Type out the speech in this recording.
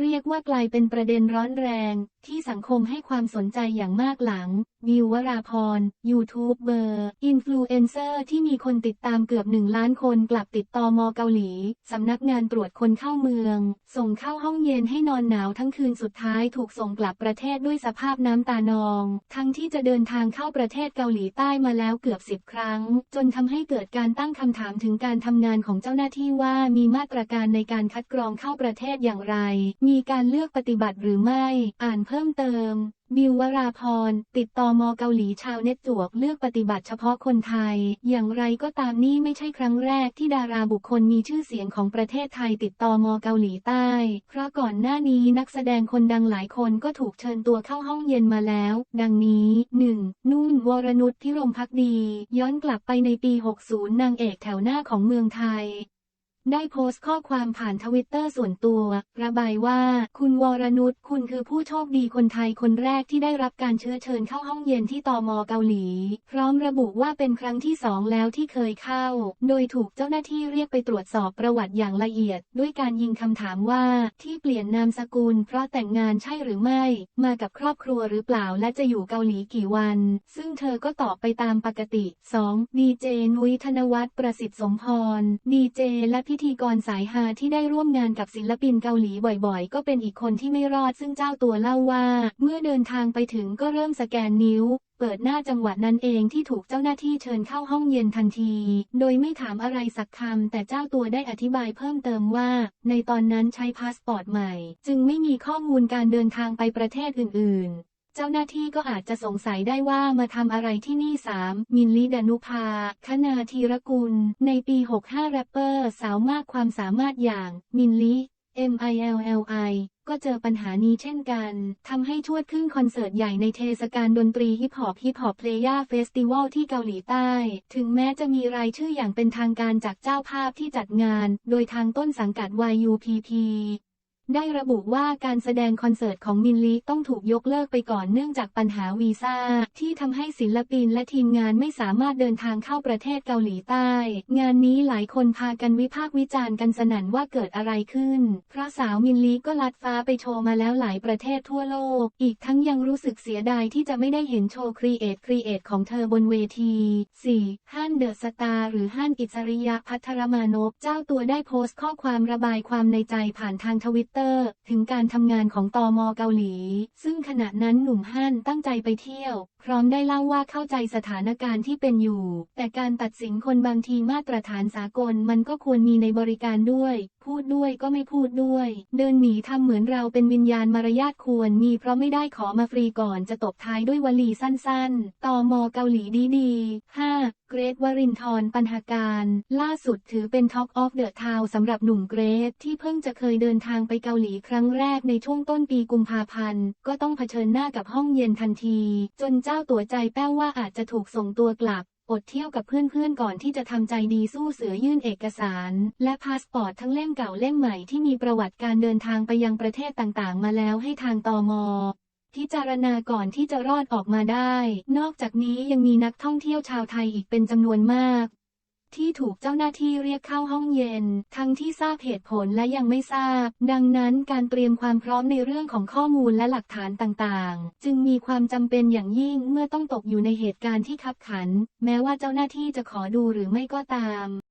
เรียกว่ากลายเป็นประเด็นร้อนแรงที่สังคมให้ความสนใจอย่างมากหลังวิววราพร ยูทูบเบอร์ อินฟลูเอนเซอร์ที่มีคนติดตามเกือบหนึ่งล้านคนกลับติดต่อมเกาหลี สำนักงานตรวจคนเข้าเมือง ส่งเข้าห้องเย็นให้นอนหนาวทั้งคืนสุดท้ายถูกส่งกลับประเทศด้วยสภาพน้ำตานอง ทั้งที่จะเดินทางเข้าประเทศเกาหลีใต้มาแล้วเกือบสิบครั้ง จนทำให้เกิดการตั้งคำถามถึงการทำงานของเจ้าหน้าที่ว่ามีมาตรการในการคัดกรองเข้าประเทศอย่างไรมีการเลือกปฏิบัติหรือไม่ อ่านเพิ่มเติม บิววราพร ติดต่อมเกาหลีชาวเน็ตจวกเลือกปฏิบัติเฉพาะคนไทย อย่างไรก็ตามนี่ไม่ใช่ครั้งแรกที่ดาราบุคคลมีชื่อเสียงของประเทศไทยติดต่อมเกาหลีใต้ เพราะก่อนหน้านี้นักแสดงคนดังหลายคนก็ถูกเชิญตัวเข้าห้องเย็นมาแล้ว ดังนี้ 1. นุ่นวรนุชที่รมพักดี ย้อนกลับไปในปี 60 นางเอกแถวหน้าของเมืองไทย ได้โพสต์ข้อความผ่านทวิตเตอร์ส่วนตัว ระบายว่า คุณวรนุชคุณคือผู้โชคดีคนไทยคนแรกที่ได้รับการเชื้อเชิญเข้าห้องเย็นที่ตอมเกาหลี พร้อมระบุว่าเป็นครั้งที่สองแล้วที่เคยเข้า โดยถูกเจ้าหน้าที่เรียกไปตรวจสอบประวัติอย่างละเอียด ด้วยการยิงคำถามว่า ที่เปลี่ยนนามสกุล เพราะแต่งงานใช่หรือไม่ มากับครอบครัวหรือเปล่าและจะอยู่เกาหลีกี่วัน ซึ่งเธอก็ตอบไปตามปกติ 2. ดีเจนุ้ยธนวัฒน์ประสิทธิ์สมพรดีเจและพิธีกรสายฮาที่ได้ร่วมงานกับศิลปินเกาหลีบ่อยๆ ก็เป็นอีกคนที่ไม่รอดซึ่งเจ้าตัวเล่าว่า เมื่อเดินทางไปถึงก็เริ่มสแกนนิ้ว เปิดหน้าจังหวะนั้นเองที่ถูกเจ้าหน้าที่เชิญเข้าห้องเย็นทันที โดยไม่ถามอะไรสักคำแต่เจ้าตัวได้อธิบายเพิ่มเติมว่า ในตอนนั้นใช้พาสปอร์ตใหม่ จึงไม่มีข้อมูลการเดินทางไปประเทศอื่นๆ เจ้าหน้าที่ก็อาจจะสงสัยได้ว่ามาทำอะไรที่นี่ 3. มินลิดานุภา คณาธีรกุล ในปี 65 แรปเปอร์สาวมากความสามารถอย่าง มินลิ MILLI ก็เจอปัญหานี้เช่นกัน ทำให้ชวดขึ้นคอนเสิร์ตใหญ่ในเทศกาลดนตรีฮิปฮอปฮิปฮอปเพลย่าเฟสติวัลที่เกาหลีใต้ ถึงแม้จะมีรายชื่ออย่างเป็นทางการจากเจ้าภาพที่จัดงาน โดยทางต้นสังกัด YUPP ได้ระบุว่าการแสดงคอนเสิร์ตของมินลีต้องถูกยกเลิกไปก่อนเนื่องจากปัญหาวีซ่า ที่ทำให้ศิลปินและทีมงานไม่สามารถเดินทางเข้าประเทศเกาหลีใต้ งานนี้หลายคนพากันวิพากษ์วิจารณ์กันสนั่นว่าเกิดอะไรขึ้น เพราะสาวมินลีก็ลัดฟ้าไปโชว์มาแล้วหลายประเทศทั่วโลก อีกทั้งยังรู้สึกเสียดายที่จะไม่ได้เห็นโชว์ครีเอทครีเอทของเธอบนเวที 4. ฮั่นเดอะสตาร์หรือฮั่นอิสริยะพัทรมานพเจ้าตัวได้โพสต์ข้อความระบายความในใจผ่านทางทวิตเตอร์ ถึงการทำงานของตอมเกาหลี ซึ่งขณะนั้นหนุ่มฮั่นตั้งใจไปเที่ยว พร้อมได้เล่าว่าเข้าใจสถานการณ์ที่เป็นอยู่ แต่การตัดสินคนบางทีมาตรฐานสากลมันก็ควรมีในบริการด้วยพูดด้วยก็ไม่พูดด้วย เดินหนีทำเหมือนเราเป็นวิญญาณมารยาทควรมีเพราะไม่ได้ขอมาฟรีก่อนจะตบท้ายด้วยวลีสั้นๆ ต่อมเกาหลีดีดี5เกรทวรินทร์ปัญหาการ ล่าสุดถือเป็น Talk of the Town สำหรับหนุ่มเกรทที่เพิ่งจะเคยเดินทางไปเกาหลีครั้งแรกในช่วงต้นปีกุมภาพันธ์ ก็ต้องเผชิญหน้ากับห้องเย็นทันที จนเจ้าตัวใจแป้วว่าอาจจะถูกส่งตัวกลับ อดเที่ยวกับเพื่อนๆก่อนที่จะทำใจดีสู้เสือยื่นเอกสาร และพาสปอร์ตทั้งเล่มเก่าเล่มใหม่ที่มีประวัติการเดินทางไปยังประเทศต่างๆ มาแล้วให้ทางตอมพิจารณาก่อนที่จะรอดออกมาได้ นอกจากนี้ยังมีนักท่องเที่ยวชาวไทยอีกเป็นจำนวนมาก ที่ถูกเจ้าหน้าที่เรียกเข้าห้องเย็น ทั้งที่ทราบเหตุผลและยังไม่ทราบ ดังนั้นการเตรียมความพร้อมในเรื่องของข้อมูลและหลักฐานต่างๆ จึงมีความจำเป็นอย่างยิ่งเมื่อต้องตกอยู่ในเหตุการณ์ที่ขับขัน แม้ว่าเจ้าหน้าที่จะขอดูหรือไม่ก็ตาม